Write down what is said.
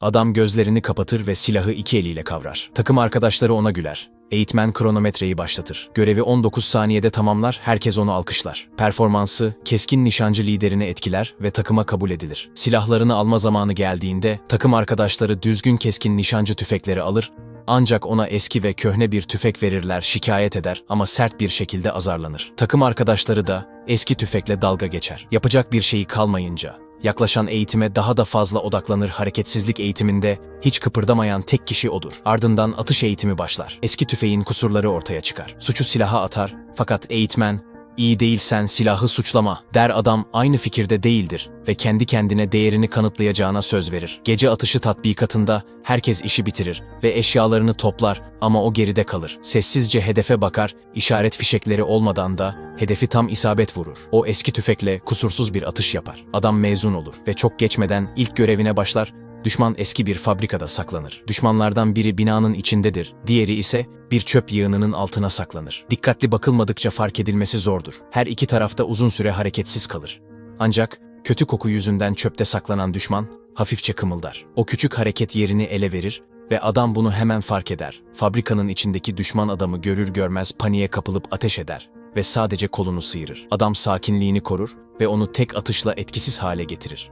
Adam gözlerini kapatır ve silahı iki eliyle kavrar. Takım arkadaşları ona güler. Eğitmen kronometreyi başlatır. Görevi 19 saniyede tamamlar, herkes onu alkışlar. Performansı, keskin nişancı liderini etkiler ve takıma kabul edilir. Silahlarını alma zamanı geldiğinde, takım arkadaşları düzgün keskin nişancı tüfekleri alır, ancak ona eski ve köhne bir tüfek verirler, şikayet eder ama sert bir şekilde azarlanır. Takım arkadaşları da eski tüfekle dalga geçer. Yapacak bir şeyi kalmayınca, yaklaşan eğitime daha da fazla odaklanır. Hareketsizlik eğitiminde hiç kıpırdamayan tek kişi odur. Ardından atış eğitimi başlar. Eski tüfeğin kusurları ortaya çıkar. Suçu silaha atar fakat eğitmen İyi değilsen silahı suçlama der adam aynı fikirde değildir ve kendi kendine değerini kanıtlayacağına söz verir. Gece atışı tatbikatında herkes işi bitirir ve eşyalarını toplar ama o geride kalır. Sessizce hedefe bakar, işaret fişekleri olmadan da hedefi tam isabet vurur. O eski tüfekle kusursuz bir atış yapar. Adam mezun olur ve çok geçmeden ilk görevine başlar Düşman eski bir fabrikada saklanır. Düşmanlardan biri binanın içindedir, diğeri ise bir çöp yığınının altına saklanır. Dikkatli bakılmadıkça fark edilmesi zordur. Her iki tarafta uzun süre hareketsiz kalır. Ancak kötü koku yüzünden çöpte saklanan düşman hafifçe kımıldar. O küçük hareket yerini ele verir ve adam bunu hemen fark eder. Fabrikanın içindeki düşman adamı görür görmez paniğe kapılıp ateş eder ve sadece kolunu sıyırır. Adam sakinliğini korur ve onu tek atışla etkisiz hale getirir.